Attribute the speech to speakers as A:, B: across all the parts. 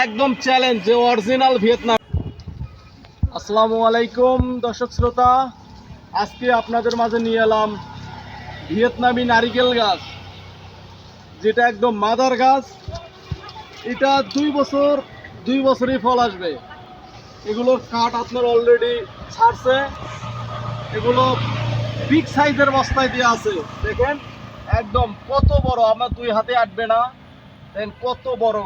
A: একদম চ্যালেঞ্জ যে original Vietnam. আসসালামু আলাইকুম, দর্শক শ্রোতা। আজকে আপনাদের মাঝে নিয়ে এলাম ভিয়েতনামি নারিকেল গাছ, যেটা একদম মাদার গাছ। এটা দুই বছর, দুই বছরই ফল আসবে। এগুলোর কাঠ আপনার অলরেডি ছাড়ছে। এগুলো বিগ সাইজের বস্তায় দিয়ে আছে। দেখেন, একদম কত বড়, আমার দুই হাতে আটবে না। দেখেন কত বড়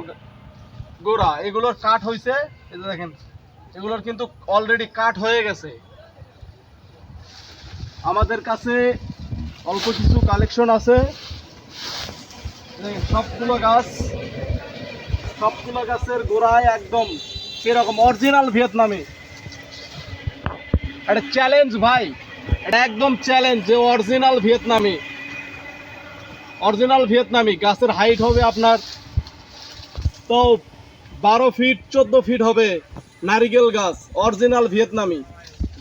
A: গোড়া, এগুলোর কাঠ হয়েছে এই যে দেখেন, এগুলোর কিন্তু অলরেডি কাঠ হয়ে গেছে। আমাদের কাছে অল্প কিছু কালেকশন আছে। সবগুলো গাছ, সবগুলো গাছের গোড়ায় একদম সেরকম অরিজিনাল ভিয়েতনামি। একটা চ্যালেঞ্জ ভাই, এটা একদম চ্যালেঞ্জ যে অরিজিনাল ভিয়েতনামি। অরিজিনাল ভিয়েতনামি, গাছের হাইট হবে আপনার, তো বারো ফিট, চোদ্দ ফিট হবে নারিকেল গাছ অরিজিনাল ভিয়েতনামি।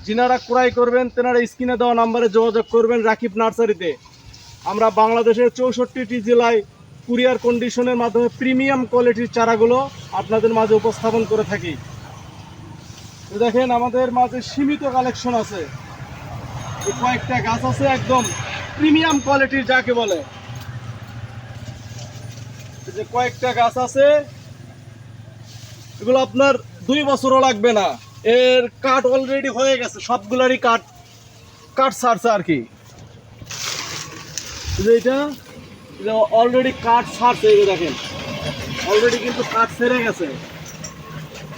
A: যিনারা ক্রয় করবেন, তেনারা স্ক্রিনে দেওয়া নাম্বারে যোগাযোগ করবেন রাকিব নার্সারিতে। আমরা বাংলাদেশের চৌষট্টিটি জেলায় কুরিয়ার কন্ডিশনের মাধ্যমে প্রিমিয়াম কোয়ালিটির চারাগুলো আপনাদের মাঝে উপস্থাপন করে থাকি। দেখেন, আমাদের মাঝে সীমিত কালেকশন আছে। কয়েকটা গাছ আছে একদম প্রিমিয়াম কোয়ালিটির, যাকে বলে। যে কয়েকটা গাছ আছে এগুলো আপনার দুই বছরও লাগবে না। এর কাঠ অলরেডি হয়ে গেছে, সবগুলারই কাঠ কাঠ ছাড়ছে আর কি। এটা অলরেডি কাঠ ছাড়ছে এই দেখেন। অলরেডি কিন্তু কাঠ সেরে গেছে।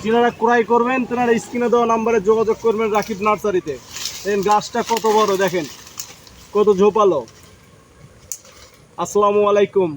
A: যিনারা ক্রয় করবেন, তেনারা স্ক্রিনে দেওয়া নাম্বারে যোগাযোগ করবেন রাকিব নার্সারিতে। দেখেন গাছটা কত বড়, দেখেন। কত ঝোপালো। আসসালামু আলাইকুম।